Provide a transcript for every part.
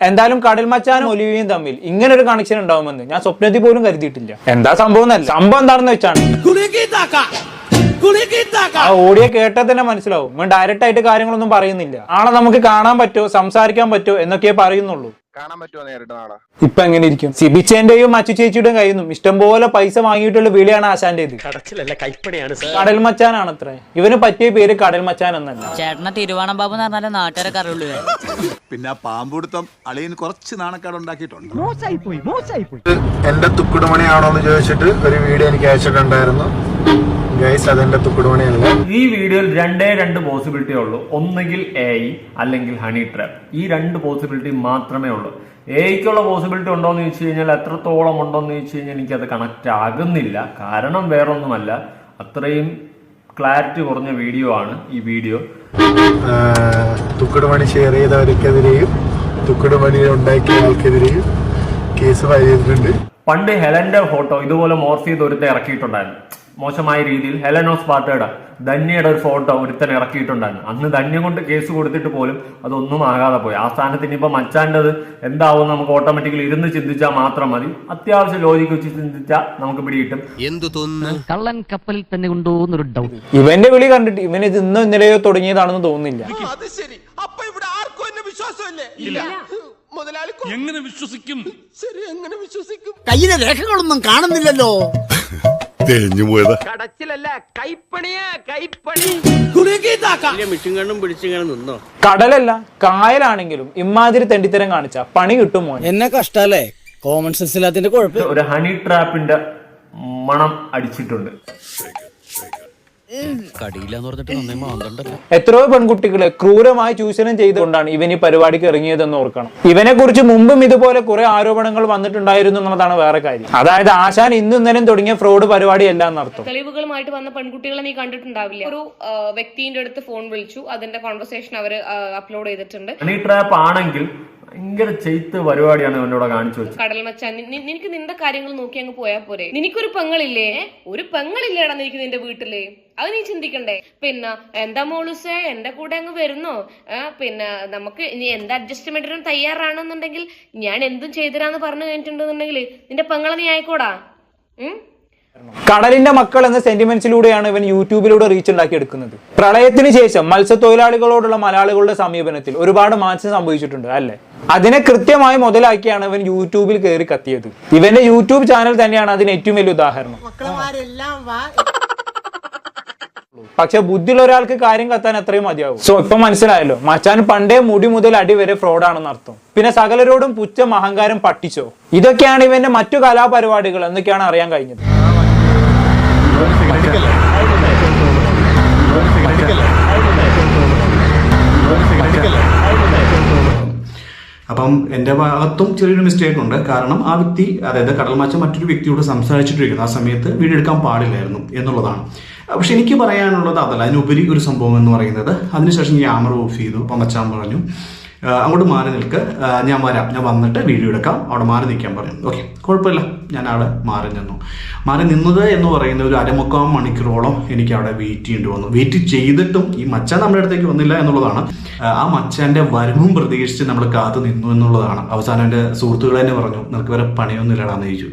എന്തായാലും കടൽ മച്ചാനും ഒലിവിയും തമ്മിൽ ഇങ്ങനെ ഒരു കണക്ഷൻ ഉണ്ടാവുമെന്ന് ഞാൻ സ്വപ്നത്തിൽ പോലും കരുതിയിട്ടില്ല. എന്താ സംഭവം എന്നല്ല. സംഭവം എന്താണെന്ന് വെച്ചാണ്. ആ ഓഡിയോ കേട്ടാൽ തന്നെ മനസ്സിലാവും. ഇവൻ ഡയറക്റ്റ് ആയിട്ട് കാര്യങ്ങളൊന്നും പറയുന്നില്ല. ആളെ നമുക്ക് കാണാൻ പറ്റുമോ? സംസാരിക്കാൻ പറ്റുമോ? എന്നൊക്കെ പറയുന്നുള്ളൂ. കാണാൻ പറ്റുമോ നേരിട്ട് നാളെ? ഇപ്പൊ എങ്ങനെ ഇരിക്കും? സിബിച്ചേന്റെയും മച്ചു ചേച്ചിയുടെയും കയ്യിൽ നിന്നും ഇഷ്ടംപോലെ പൈസ വാങ്ങിയിട്ടുള്ള വിളിയാണ് ആശാന്റെ കടച്ചിലല്ല കൈപ്പണിയാണ് സാർ. കടൽ മച്ചാനാണ് അത്ര. ഇവന് പറ്റിയ പേര് കടൽ മച്ചാൻ എന്നല്ല. ചേട്ടനെ തിരുവാണം ബാബു എന്ന് പറഞ്ഞാലേ നാട്ടുകാരൊക്കെ അറിയുള്ളൂ പിന്നെ ആ പാമ്പുടുത്തം അളിയൻ കുറച്ച് നാണക്കാട് ഉണ്ടാക്കിയിട്ടുണ്ട്. എന്റെ തുക്കുടുമണിയാണോ എന്ന് ചോദിച്ചിട്ട് ഒരു വീഡിയോ എനിക്ക് അയച്ചിട്ടുണ്ടായിരുന്നു ഗൈസ് അതെന്റെ തുക്കുടുമണിയല്ല ഈ വീഡിയോയിൽ രണ്ടേ രണ്ട് പോസിബിലിറ്റി ഉള്ളൂ. ഒന്നുകിൽ എ ഐ അല്ലെങ്കിൽ ഹണി ട്രാപ്പ് ഈ രണ്ട് പോസിബിലിറ്റി മാത്രമേ ഉള്ളൂ. എയ്ക്കുള്ള പോസിബിലിറ്റി ഉണ്ടോ എന്ന് ചോദിച്ചു കഴിഞ്ഞാൽ എത്രത്തോളം ഉണ്ടോ എന്ന് ചോദിച്ചു കഴിഞ്ഞാൽ എനിക്കത് കണക്റ്റ് ആകുന്നില്ല. കാരണം വേറൊന്നുമല്ല. അത്രയും ക്ലാരിറ്റി കുറഞ്ഞ വീഡിയോ ആണ് ഈ വീഡിയോ തുക്കുടുമണി ഷെയർ ചെയ്തവർക്കെതിരെയും തുക്കുടുമണി ഉണ്ടാക്കിയ ആൾക്കെതിരെയും കേസ് ഫയൽ ചെയ്തിട്ടുണ്ട്. പണ്ട് ഹെലന്റെ ഫോട്ടോ ഇതുപോലെ മോർഫ് ചെയ്ത് ഒരുത്തെ ഇറക്കിയിട്ടുണ്ടായിരുന്നു. മോശമായ രീതിയിൽ ഹെലനോസ് പാർട്ടയുടെ ധന്യയുടെ ഒരു ഫോട്ടോ ഒരുത്തൻ ഇറക്കിയിട്ടുണ്ടായിരുന്നു. അന്ന് ധന്യം കൊണ്ട് കേസ് കൊടുത്തിട്ട് പോലും അതൊന്നും ആകാതെ പോയി. ആ സ്ഥാനത്ത് ഇനിയിപ്പോൾ മച്ചാന്റെത് എന്താവും നമുക്ക് ഓട്ടോമാറ്റിക്കലി ഇരുന്ന് ചിന്തിച്ചാൽ മാത്രം മതി. അത്യാവശ്യം ലോജിക്ക് വെച്ച് ചിന്തിച്ചാൽ നമുക്ക് പിടികിട്ടും. എന്തു തോന്നുന്നു? കള്ളൻ കപ്പലിൽ തന്നെ ഉണ്ടോ എന്നൊരു ഡൗട്ട് ഇവന്റെ വിളി കണ്ടിട്ട് ഇവൻ ഇത് ഇന്നോ ഇന്നലെയോ തുടങ്ങിയതാണെന്ന് തോന്നുന്നില്ല. അത് ശരി. അപ്പൊ ഇവിടെ ആർക്കും എന്നെ വിശ്വാസമില്ലേ? ഇല്ല. മുതലാളി എങ്ങനെ വിശ്വസിക്കും? ശരി എങ്ങനെ വിശ്വസിക്കും? കയ്യിലെ രേഖകളൊന്നും കാണുന്നില്ലല്ലോ. തേഞ്ഞു പോയതാ. കടച്ചിലല്ല കൈപ്പണിയാ കൈപ്പണി. മിഷും കണ്ണും പിടിച്ചിങ്ങനെ നിന്നോ? കടലല്ല കായലാണെങ്കിലും ഇമാതിരി തെണ്ടിത്തരം കാണിച്ച. പണി കിട്ടും മോനെ. എന്നെ കഷ്ടല്ലേ കോമൺ സെൻസ് ഇല്ലാത്തിന്റെ കുഴപ്പം. ഒരു ഹണി ട്രാപ്പിന്റെ മണം അടിച്ചിട്ടുണ്ട്. എത്രയോ പെൺകുട്ടികളെ ക്രൂരമായി ചൂഷണം ചെയ്തുകൊണ്ടാണ് ഇവൻ ഈ പരിപാടിക്ക് ഇറങ്ങിയതെന്ന് ഓർക്കണം. ഇവനെ കുറിച്ച് മുമ്പും ഇതുപോലെ കുറെ ആരോപണങ്ങൾ വന്നിട്ടുണ്ടായിരുന്നു എന്നുള്ളതാണ് വേറെ കാര്യം. അതായത് ആശാൻ ഇന്നും ഇന്നലെയും തുടങ്ങിയ ഫ്രോഡ് പരിപാടി എല്ലാം എന്നർത്ഥം. തെളിവുകളുമായിട്ട് വന്ന പെൺകുട്ടികളെ നീ കണ്ടിട്ടുണ്ടാവില്ല. ഒരു വ്യക്തിന്റെ അടുത്ത് ഫോൺ വിളിച്ചു. അതിന്റെ കോൺവെർസേഷൻ അവർ അപ്ലോഡ് ചെയ്തിട്ടുണ്ട്. ട്രാപ്പ് ആണെങ്കിൽ ഭയങ്കര ചെയ്ത്ത് പരിപാടിയാണ് എന്നോട് കാണിച്ചു കടൽ മച്ചാൻ നിനക്ക് നിന്റെ കാര്യങ്ങൾ നോക്കി അങ്ങ് പോയാ പോരെ. നിനക്കൊരു പെങ്ങളില്ലേ? ഒരു പെങ്ങളില്ലേടാ നിനക്ക് നിന്റെ വീട്ടിൽ. അത് നീ ചിന്തിക്കണ്ടേ. പിന്നെ എന്താ മോളുസേ എന്റെ കൂടെ അങ്ങ് വരുന്നോ? പിന്നെ നമുക്ക് ഇനി എന്ത് അഡ്ജസ്റ്റ്മെന്റിനും തയ്യാറാണെന്നുണ്ടെങ്കിൽ ഞാൻ എന്തും ചെയ്തരാന്ന് പറഞ്ഞു കഴിഞ്ഞിട്ടുണ്ടെന്നുണ്ടെങ്കിൽ നിന്റെ പെങ്ങളെ നീ ആയിക്കോടാ. ഉം? കടലിന്റെ മക്കൾ എന്ന സെന്റിമെന്റ്സിലൂടെയാണ് ഇവൻ യൂട്യൂബിലൂടെ റീച്ച് ഉണ്ടാക്കിയെടുക്കുന്നത്. പ്രളയത്തിന് ശേഷം മത്സ്യത്തൊഴിലാളികളോടുള്ള മലയാളികളുടെ സമീപനത്തിൽ ഒരുപാട് മാറ്റം സംഭവിച്ചിട്ടുണ്ട് അല്ലേ? അതിനെ കൃത്യമായി മുതലാക്കിയാണ് ഇവൻ യൂട്യൂബിൽ കയറി കത്തിയത്. ഇവന്റെ യൂട്യൂബ് ചാനൽ തന്നെയാണ് അതിന് ഏറ്റവും വലിയ ഉദാഹരണം. പക്ഷെ ബുദ്ധിയുള്ള ഒരാൾക്ക് കാര്യം കത്താൻ അത്രയും മതിയാവും. സോ ഇപ്പൊ മനസ്സിലായല്ലോ മച്ചാൻ പണ്ടേ മുടി മുതൽ അടി വരെ ഫ്രോഡാണെന്ന് അർത്ഥം. പിന്നെ സകലരോടും പുച്ഛം അഹങ്കാരം പട്ടിച്ചോ? ഇതൊക്കെയാണ് ഇവന്റെ മറ്റു കലാപരിപാടികൾ എന്നൊക്കെയാണ് അറിയാൻ കഴിഞ്ഞത്. അപ്പം എന്റെ ഭാഗത്തും ചെറിയൊരു മിസ്റ്റേക്ക് ഉണ്ട്. കാരണം ആ വ്യക്തി അതായത് കടൽമാച്ച മറ്റൊരു വ്യക്തിയോട് സംസാരിച്ചിട്ടിരിക്കുന്നു. ആ സമയത്ത് വീഡിയോ എടുക്കാൻ പാടില്ലായിരുന്നു എന്നുള്ളതാണ്. പക്ഷെ എനിക്ക് പറയാനുള്ളത് അതല്ല. അതിനുപരി ഒരു സംഭവം എന്ന് പറയുന്നത്. അതിനുശേഷം ക്യാമറ ഓഫ് ചെയ്തു. അപ്പം മച്ചാൻ പറഞ്ഞു. "ആ, അങ്ങോട്ട് മാറി നിൽക്ക്. ഞാൻ വരാം. ഞാൻ വന്നിട്ട് വീഡിയോ എടുക്കാം. അവിടെ മാറി നിൽക്കാൻ പറയും. ഓക്കെ കുഴപ്പമില്ല. ഞാൻ അവിടെ മാറി നിന്നു. മാറി നിന്നത് എന്ന് പറയുന്ന ഒരു അരമുക്കാൽ മണിക്കൂറോളം എനിക്ക് അവിടെ വെയിറ്റ് ചെയ്യേണ്ടി വന്നു. വെയിറ്റ് ചെയ്തിട്ടും ഈ മച്ചാൻ നമ്മുടെ അടുത്തേക്ക് വന്നില്ല എന്നുള്ളതാണ്. ആ, മച്ചാന്റെ വരവും പ്രതീക്ഷിച്ച് നമ്മൾ കാത്തു നിന്നു എന്നുള്ളതാണ്. അവസാനം എന്റെ സുഹൃത്തുക്കൾ തന്നെ പറഞ്ഞു നിനക്ക് വേറെ പണിയൊന്നും ഇല്ലടാന്ന് ചോദിച്ചു.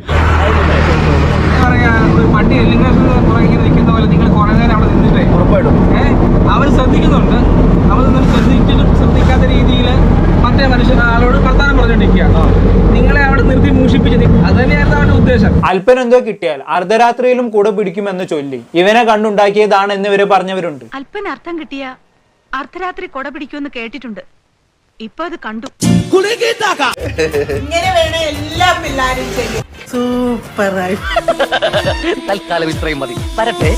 മറ്റേ മനുഷ്യൻ ആളോട് വർത്താനം പറഞ്ഞുകൊണ്ടിരിക്കുകയാണ് നിങ്ങളെ അവിടെ നിർത്തി മൂഷിപ്പിച്ച് നി- അത് തന്നെയായിരുന്നു അവരുടെ ഉദ്ദേശം. അല്പൻ എന്തോ കിട്ടിയാൽ അർദ്ധരാത്രിയിലും കൂടെ പിടിക്കുമെന്ന് ചൊല്ലി. ഇവനെ കണ്ടുണ്ടാക്കിയതാണ് എന്നിവരെ പറഞ്ഞവരുണ്ട്. അല്പൻ അർത്ഥം കിട്ടിയ അർദ്ധരാത്രി കൊട പിടിക്കുമെന്ന് കേട്ടിട്ടുണ്ട്. ഇപ്പൊ അത് കണ്ടു. ഇങ്ങനെ വേണം എല്ലാ പിള്ളേരും ചെയ്യും. സൂപ്പറായി. തൽക്കാലം ഇത്രയും മതി. വരട്ടെ.